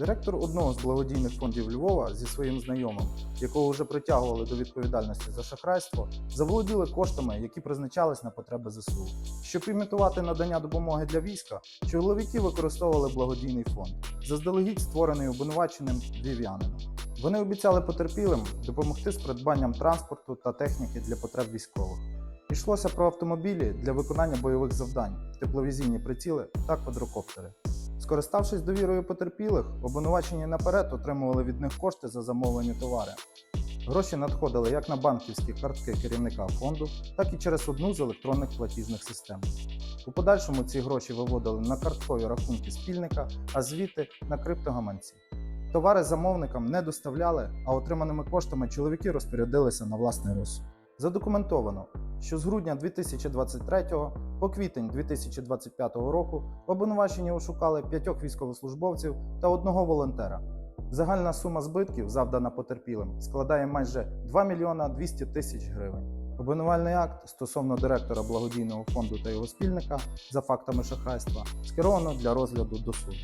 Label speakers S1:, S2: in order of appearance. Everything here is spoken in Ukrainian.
S1: Директор одного з благодійних фондів Львова зі своїм знайомим, якого вже притягували до відповідальності за шахрайство, заволоділи коштами, які призначались на потреби ЗСУ. Щоб імітувати надання допомоги для війська, чоловіки використовували благодійний фонд, заздалегідь створений обвинуваченим львів'янином. Вони обіцяли потерпілим допомогти з придбанням транспорту та техніки для потреб військових. Йшлося про автомобілі для виконання бойових завдань, тепловізійні приціли та квадрокоптери. Скориставшись довірою потерпілих, обвинувачені наперед отримували від них кошти за замовлені товари. Гроші надходили як на банківські картки керівника фонду, так і через одну з електронних платіжних систем. У подальшому ці гроші виводили на карткові рахунки спільника, а звідти на криптогаманці. Товари замовникам не доставляли, а отриманими коштами чоловіки розпорядилися на власний розсуд. Задокументовано, що з грудня 2023 по квітень 2025 року обвинувачені ошукали п'ятьох військовослужбовців та одного волонтера. Загальна сума збитків, завдана потерпілим, складає майже 2 мільйона 200 тисяч гривень. Обвинувальний акт стосовно директора благодійного фонду та його спільника за фактами шахрайства скеровано для розгляду до суду.